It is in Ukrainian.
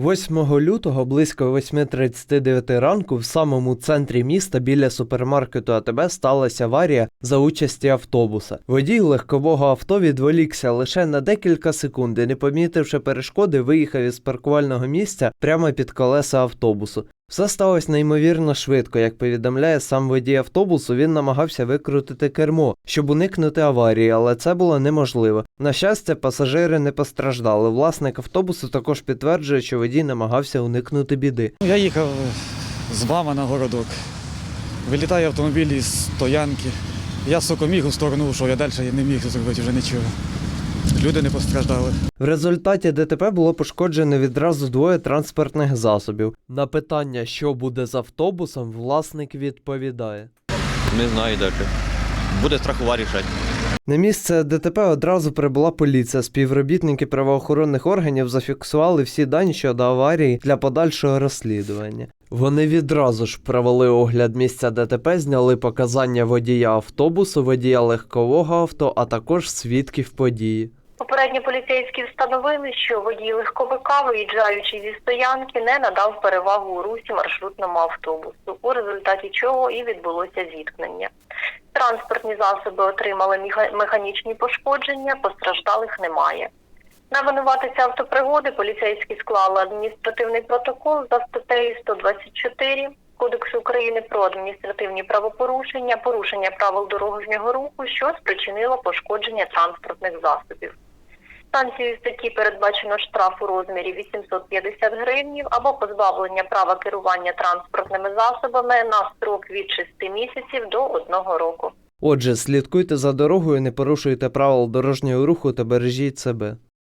8 лютого близько 8.39 ранку в самому центрі міста біля супермаркету АТБ сталася аварія за участі автобуса. Водій легкового авто відволікся лише на декілька секунд не помітивши перешкоди, виїхав із паркувального місця прямо під колеса автобусу. Все сталося неймовірно швидко. Як повідомляє сам водій автобусу, він намагався викрутити кермо, щоб уникнути аварії, але це було неможливо. На щастя, пасажири не постраждали. Власник автобусу також підтверджує, що водій намагався уникнути біди. Я їхав з мама на городок. Вилітає автомобіль із стоянки. Я сука міг у сторону ушов, я далі не міг зробити вже нічого. Люди не постраждали. В результаті ДТП було пошкоджено відразу двоє транспортних засобів. На питання, що буде з автобусом, власник відповідає. Не знаю далі. Буде страхова рішати. На місце ДТП одразу прибула поліція. Співробітники правоохоронних органів зафіксували всі дані щодо аварії для подальшого розслідування. Вони відразу ж провели огляд місця ДТП, зняли показання водія автобусу, водія легкового авто, а також свідків події. Попередньо поліцейські встановили, що водій легковика, виїжджаючи зі стоянки, не надав перевагу у русі маршрутному автобусу, у результаті чого і відбулося зіткнення. Транспортні засоби отримали механічні пошкодження, постраждалих немає. На винуватиця автопригоди поліцейські склали адміністративний протокол за статтею 124 Кодексу України про адміністративні правопорушення, порушення правил дорожнього руху, що спричинило пошкодження транспортних засобів. Санкцією статті передбачено штраф у розмірі 850 гривнів або позбавлення права керування транспортними засобами на строк від 6 місяців до 1 року. Отже, слідкуйте за дорогою, не порушуйте правил дорожнього руху та бережіть себе.